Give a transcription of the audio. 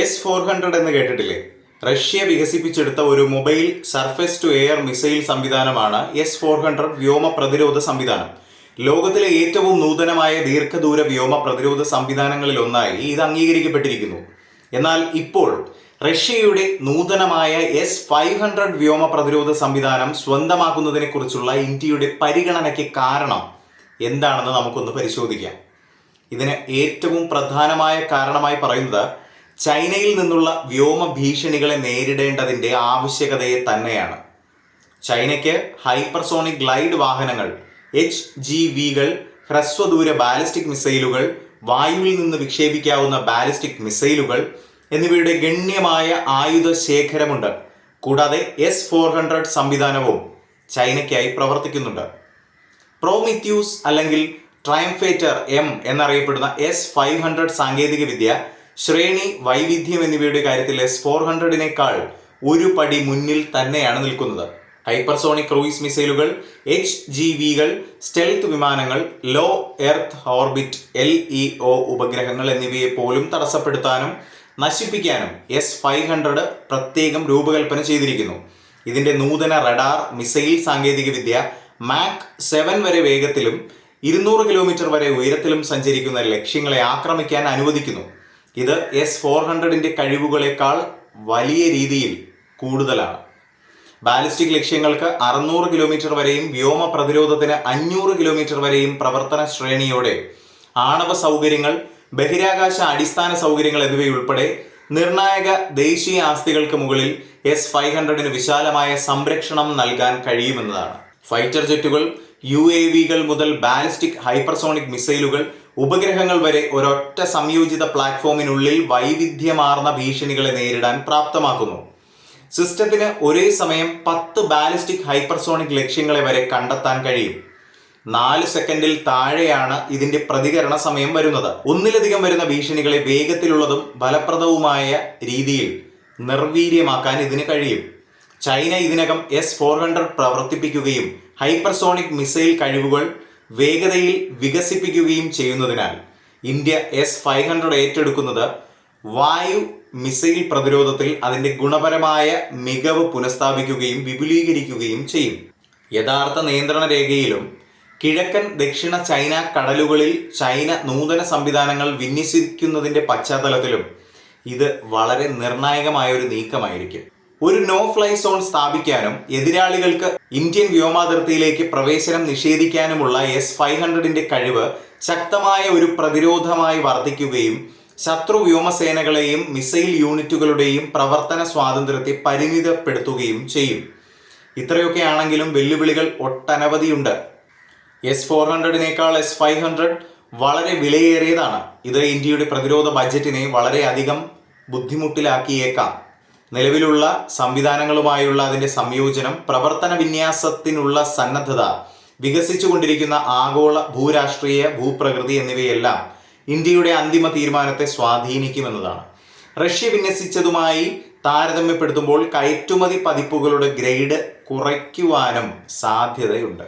S four hundred എന്ന് കേട്ടിട്ടില്ലേ? Russia വികസിപ്പിച്ചെടുത്ത ഒരു mobile surface to air missile സംവിധാനമാണ് എസ് ഫോർ ഹൺഡ്രഡ് വ്യോമ പ്രതിരോധ സംവിധാനം. ലോകത്തിലെ ഏറ്റവും നൂതനമായ ദീർഘദൂര വ്യോമ പ്രതിരോധ സംവിധാനങ്ങളിൽ ഒന്നായി ഇത് അംഗീകരിക്കപ്പെട്ടിരിക്കുന്നു. എന്നാൽ ഇപ്പോൾ റഷ്യയുടെ നൂതനമായ എസ് ഫൈവ് ഹൺഡ്രഡ് വ്യോമ പ്രതിരോധ സംവിധാനം സ്വന്തമാക്കുന്നതിനെ കുറിച്ചുള്ള ഇന്ത്യയുടെ പരിഗണനയ്ക്ക് കാരണം എന്താണെന്ന് നമുക്കൊന്ന് പരിശോധിക്കാം. ഇതിന് ഏറ്റവും പ്രധാനമായ കാരണമായി പറയുന്നത് ചൈനയിൽ നിന്നുള്ള വ്യോമ ഭീഷണികളെ നേരിടേണ്ടതിന്റെ ആവശ്യകതയെ തന്നെയാണ്. ചൈനയ്ക്ക് ഹൈപ്പർസോണിക് ഗ്ലൈഡ് വാഹനങ്ങൾ എച്ച് ജി വികൾ ഹ്രസ്വദൂര ബാലിസ്റ്റിക് മിസൈലുകൾ വായുവിൽ നിന്ന് വിക്ഷേപിക്കാവുന്ന ബാലിസ്റ്റിക് മിസൈലുകൾ എന്നിവയുടെ ഗണ്യമായ ആയുധ ശേഖരമുണ്ട്. കൂടാതെ എസ് ഫോർ ഹൺഡ്രഡ് സംവിധാനവും ചൈനയ്ക്കായി പ്രവർത്തിക്കുന്നുണ്ട്. പ്രോമിത്യൂസ് അല്ലെങ്കിൽ ട്രയംഫേറ്റർ എം എന്നറിയപ്പെടുന്ന എസ് ഫൈവ് ഹൺഡ്രഡ് സാങ്കേതികവിദ്യ ശ്രേണി വൈവിധ്യം എന്നിവയുടെ കാര്യത്തിൽ എസ് ഫോർ ഹൺഡ്രഡിനേക്കാൾ ഒരു പടി മുന്നിൽ തന്നെയാണ് നിൽക്കുന്നത്. ഹൈപ്പർസോണിക് ക്രൂയിസ് മിസൈലുകൾ എച്ച് ജി വികൾ സ്റ്റെൽത്ത് വിമാനങ്ങൾ low earth orbit L E O ഉപഗ്രഹങ്ങൾ എന്നിവയെ പോലും തടസ്സപ്പെടുത്താനും നശിപ്പിക്കാനും എസ് ഫൈവ് ഹൺഡ്രഡ് പ്രത്യേകം രൂപകൽപ്പന ചെയ്തിരിക്കുന്നു. ഇതിന്റെ നൂതന റഡാർ മിസൈൽ സാങ്കേതികവിദ്യ മാക് സെവൻ വരെ വേഗത്തിലും ഇരുന്നൂറ് കിലോമീറ്റർ വരെ ഉയരത്തിലും സഞ്ചരിക്കുന്ന ലക്ഷ്യങ്ങളെ ആക്രമിക്കാൻ അനുവദിക്കുന്നു. ഇത് എസ് ഫോർ ഹൺഡ്രഡിന്റെ കഴിവുകളേക്കാൾ വലിയ രീതിയിൽ കൂടുതലാണ്. ബാലിസ്റ്റിക് ലക്ഷ്യങ്ങൾക്ക് അറുന്നൂറ് കിലോമീറ്റർ വരെയും വ്യോമ പ്രതിരോധത്തിന് അഞ്ഞൂറ് കിലോമീറ്റർ വരെയും പ്രവർത്തന ശ്രേണിയോടെ ആണവ സൗകര്യങ്ങൾ ബഹിരാകാശ അടിസ്ഥാന സൗകര്യങ്ങൾ എന്നിവയുൾപ്പെടെ നിർണായക ദേശീയ ആസ്തികൾക്ക് മുകളിൽ എസ് ഫൈവ് ഹൺഡ്രഡിന് വിശാലമായ സംരക്ഷണം നൽകാൻ കഴിയുമെന്നതാണ്. ഫൈറ്റർ ജെറ്റുകൾ യു എ വികൾ മുതൽ ബാലിസ്റ്റിക് ഹൈപ്പർസോണിക് മിസൈലുകൾ ഉപഗ്രഹങ്ങൾ വരെ ഒരൊറ്റ സംയോജിത പ്ലാറ്റ്ഫോമിനുള്ളിൽ വൈവിധ്യമാർന്ന ഭീഷണികളെ നേരിടാൻ പ്രാപ്തമാക്കുന്നു. സിസ്റ്റത്തിന് ഒരേ സമയം പത്ത് ബാലിസ്റ്റിക് ഹൈപ്പർസോണിക് ലക്ഷ്യങ്ങളെ വരെ കണ്ടെത്താൻ കഴിയും. നാല് സെക്കൻഡിൽ താഴെയാണ് ഇതിന്റെ പ്രതികരണ സമയം വരുന്നത്. ഒന്നിലധികം വരുന്ന ഭീഷണികളെ വേഗത്തിലുള്ളതും ഫലപ്രദവുമായ രീതിയിൽ നിർവീര്യമാക്കാൻ ഇതിന് കഴിയും. ചൈന ഇതിനകം എസ് ഫോർ ഹൺഡ്രഡ് പ്രവർത്തിപ്പിക്കുകയും ഹൈപ്പർസോണിക് മിസൈൽ കഴിവുകൾ വേഗതയിൽ വികസിപ്പിക്കുകയും ചെയ്യുന്നതിനാൽ ഇന്ത്യ എസ് ഫൈവ് ഹൺഡ്രഡ് ഏറ്റെടുക്കുന്നത് വായു മിസൈൽ പ്രതിരോധത്തിൽ അതിന്റെ ഗുണപരമായ മികവ് പുനഃസ്ഥാപിക്കുകയും വിപുലീകരിക്കുകയും ചെയ്യും. യഥാർത്ഥ നിയന്ത്രണ രേഖയിലും കിഴക്കൻ ദക്ഷിണ ചൈന കടലുകളിൽ ചൈന നൂതന സംവിധാനങ്ങൾ വിന്യസിക്കുന്നതിന്റെ പശ്ചാത്തലത്തിലും ഇത് വളരെ നിർണായകമായ ഒരു നീക്കമായിരിക്കും. ഒരു നോ ഫ്ലൈ സോൺ സ്ഥാപിക്കാനും എതിരാളികൾക്ക് ഇന്ത്യൻ വ്യോമാതിർത്തിയിലേക്ക് പ്രവേശനം നിഷേധിക്കാനുമുള്ള എസ് ഫൈവ് ഹൺഡ്രഡിന്റെ കഴിവ് ശക്തമായ ഒരു പ്രതിരോധമായി വർദ്ധിക്കുകയും ശത്രു വ്യോമസേനകളെയും മിസൈൽ യൂണിറ്റുകളുടെയും പ്രവർത്തന സ്വാതന്ത്ര്യത്തെ പരിമിതപ്പെടുത്തുകയും ചെയ്യും. ഇത്രയൊക്കെ ആണെങ്കിലും വെല്ലുവിളികൾ ഒട്ടനവധിയുണ്ട്. എസ് ഫോർ ഹൺഡ്രഡിനേക്കാൾ എസ് ഫൈവ് ഹൺഡ്രഡ് വളരെ വിലയേറിയതാണ്. ഇത് ഇന്ത്യയുടെ പ്രതിരോധ ബജറ്റിനെ വളരെയധികം ബുദ്ധിമുട്ടിലാക്കിയേക്കാം. നിലവിലുള്ള സംവിധാനങ്ങളുമായുള്ള അതിന്റെ സംയോജനം പ്രവർത്തന വിന്യാസത്തിനുള്ള സന്നദ്ധത വികസിച്ചുകൊണ്ടിരിക്കുന്ന ആഗോള ഭൂരാഷ്ട്രീയ ഭൂപ്രകൃതി എന്നിവയെല്ലാം ഇന്ത്യയുടെ അന്തിമ തീരുമാനത്തെ സ്വാധീനിക്കുമെന്നതാണ്. റഷ്യ വിന്യസിച്ചതുമായി താരതമ്യപ്പെടുത്തുമ്പോൾ കയറ്റുമതി പതിപ്പുകളുടെ ഗ്രേഡ് കുറയ്ക്കുവാനും സാധ്യതയുണ്ട്.